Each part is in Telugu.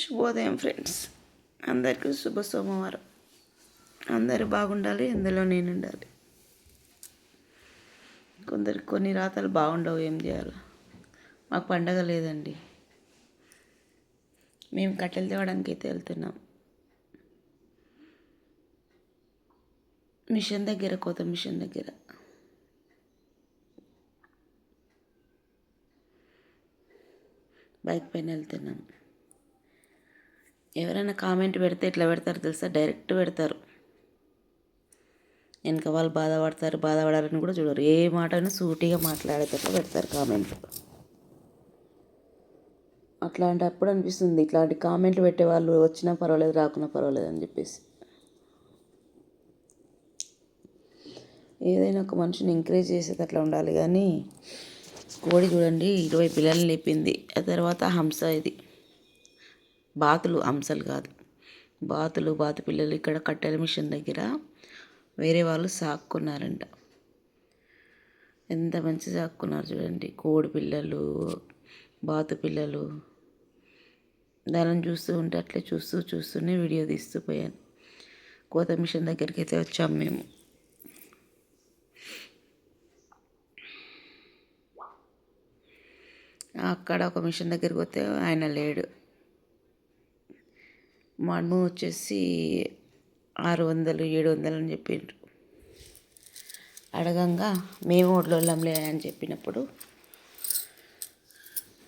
శుభోదయం ఫ్రెండ్స్. అందరికీ శుభ సోమవారం. అందరూ బాగుండాలి ఇందులో నేను ఉండాలి కొందరికి కొన్ని రాతలు బాగుండవు ఏం చేయాలి? మాకు పండగ లేదండి. మేము కట్టెలు తేవడానికి అయితే వెళ్తున్నాం. మిషన్ దగ్గర కోత మిషన్ దగ్గర. బైక్ పైన వెళ్తున్నాం. ఎవరైనా కామెంట్ పెడితే ఎట్లా పెడతారు తెలుసా? డైరెక్ట్ పెడతారు. వెనక వాళ్ళు బాధపడతారు బాధపడాలని కూడా చూడరు. ఏ మాటను సూటిగా మాట్లాడేటట్లు పెడతారు కామెంట్. అట్లాంటప్పుడు అనిపిస్తుంది ఇట్లాంటి కామెంట్లు పెట్టే వాళ్ళు వచ్చినా పర్వాలేదు రాకున్నా పర్వాలేదు అని చెప్పేసి. ఏదైనా ఒక మనిషిని ఎంకరేజ్ చేసేది అట్లా ఉండాలి. కానీ కోడి చూడండి ఇరవై పిల్లల్ని లేపింది. ఆ తర్వాత హంస ఇది. బాతులు అంశాలు కాదు. బాతులు బాతు పిల్లలు ఇక్కడ కట్టెల మిషన్ దగ్గర వేరే వాళ్ళు సాక్కున్నారంట. ఎంత మంచి సాక్కున్నారు చూడండి. కోడి పిల్లలు బాతు పిల్లలు. దానిని చూస్తూ ఉంటే అట్లే చూస్తూ చూస్తూనే వీడియో తీస్తూ పోయాను. కోత మిషన్ దగ్గరికి అయితే వచ్చాం మేము. అక్కడ ఒక మిషన్ దగ్గరికి పోతే ఆయన లేడు. మన్ము వచ్చేసి ఆరు వందలు ఏడు వందలు అని చెప్పిండ్రు. అడగంగా మేము ఒడ్లోళ్ళంలే అని చెప్పినప్పుడు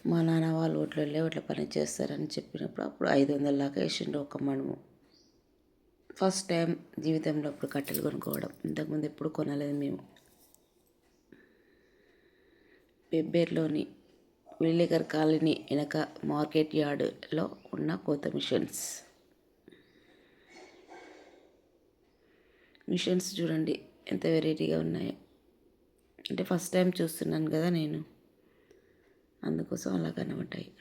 మా నాన్న వాళ్ళు ఓట్లోళ్ళే ఓట్ల పని చేస్తారని చెప్పినప్పుడు అప్పుడు ఐదు వందల దాకా వేసిండ్రు ఒక మనము. ఫస్ట్ టైం జీవితంలో అప్పుడు కట్టెలు కొనుక్కోవడం. ఇంతకుముందు ఎప్పుడు కొనలేదు మేము. బెబ్బేర్లోని విల్లేకర్ కాలనీ వెనక మార్కెట్ యార్డులో ఉన్న కోత మిషన్స్. మిషన్స్ చూడండి ఎంత వెరైటీగా ఉన్నాయో. అంటే ఫస్ట్ టైం చూస్తున్నాను కదా నేను. అందుకోసం అలా కనబడ్డాయి.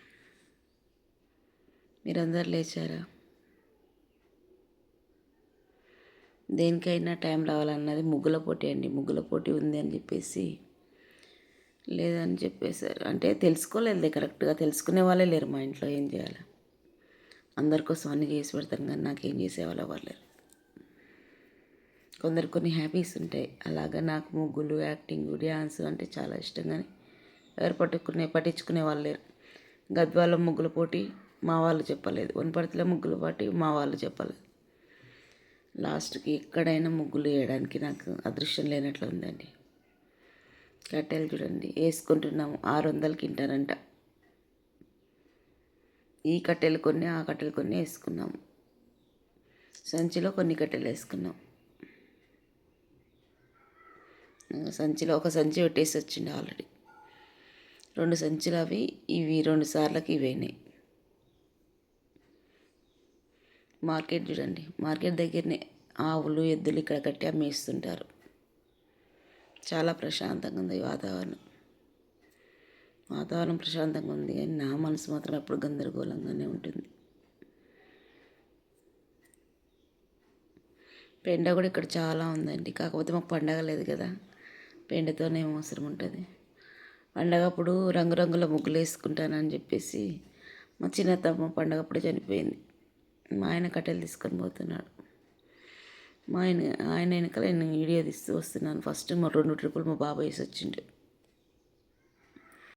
మీరందరు లేచారా? దేనికైనా టైం రావాలన్నది ముగ్గుల పోటీ అండి. ముగ్గుల పోటీ ఉంది అని చెప్పేసి లేదని చెప్పేశారు. అంటే తెలుసుకోలేదు కరెక్ట్గా తెలుసుకునే వాళ్ళే లేరు మా ఇంట్లో. ఏం చేయాలి? అందరి కోసం అన్ని చేసి పెడతాను కానీ నాకేం చేసేవాళ్ళు ఎవరు లేరు కొందరు కొన్ని హ్యాబీస్ ఉంటాయి. అలాగా నాకు ముగ్గులు యాక్టింగ్ డ్యాన్స్ అంటే చాలా ఇష్టం కానీ ఎవరు పట్టుకునే పట్టించుకునే వాళ్ళు లేరు. గద్వాల ముగ్గుల పోటీ మా వాళ్ళు చెప్పలేదు. వనపర్తిలో ముగ్గుల పోటీ మా వాళ్ళు చెప్పలేదు. లాస్ట్కి ఎక్కడైనా ముగ్గులు వేయడానికి నాకు అదృష్టం లేనట్లు ఉందండి. కట్టెలు చూడండి వేసుకుంటున్నాము. ఆరు వందలకి తింటారంట ఈ కట్టెలు కొన్ని ఆ కట్టెలు కొన్ని వేసుకున్నాము. సంచిలో కొన్ని కట్టెలు వేసుకున్నాం. సంచిలో ఒక సంచి పెట్టేసి వచ్చిండు ఆల్రెడీ. రెండు సంచులు అవి ఇవి రెండు సార్లకి ఇవైనాయి మార్కెట్ చూడండి మార్కెట్ దగ్గరనే ఆవులు ఎద్దులు ఇక్కడ కట్టి అమ్మేస్తుంటారు. చాలా ప్రశాంతంగా ఉంది వాతావరణం. వాతావరణం ప్రశాంతంగా ఉంది కానీ నా మనసు మాత్రం ఎప్పుడు గందరగోళంగానే ఉంటుంది. పెండ కూడా ఇక్కడ చాలా ఉందండి. కాకపోతే మాకు పండగ లేదు కదా. పెండతోనే అవసరం ఉంటుంది. పండగప్పుడు రంగురంగుల ముగ్గులు వేసుకుంటానని చెప్పేసి మా చిన్న తమ్మ పండగప్పుడు చనిపోయింది. మా ఆయన కట్టెలు తీసుకొని పోతున్నాడు. మా ఆయన ఆయన వెనకాల నేను వీడియో తీస్తూ వస్తున్నాను. ఫస్ట్ మా రెండు ట్రిప్పులు మా బాబాయ్ వేసి వచ్చిండు.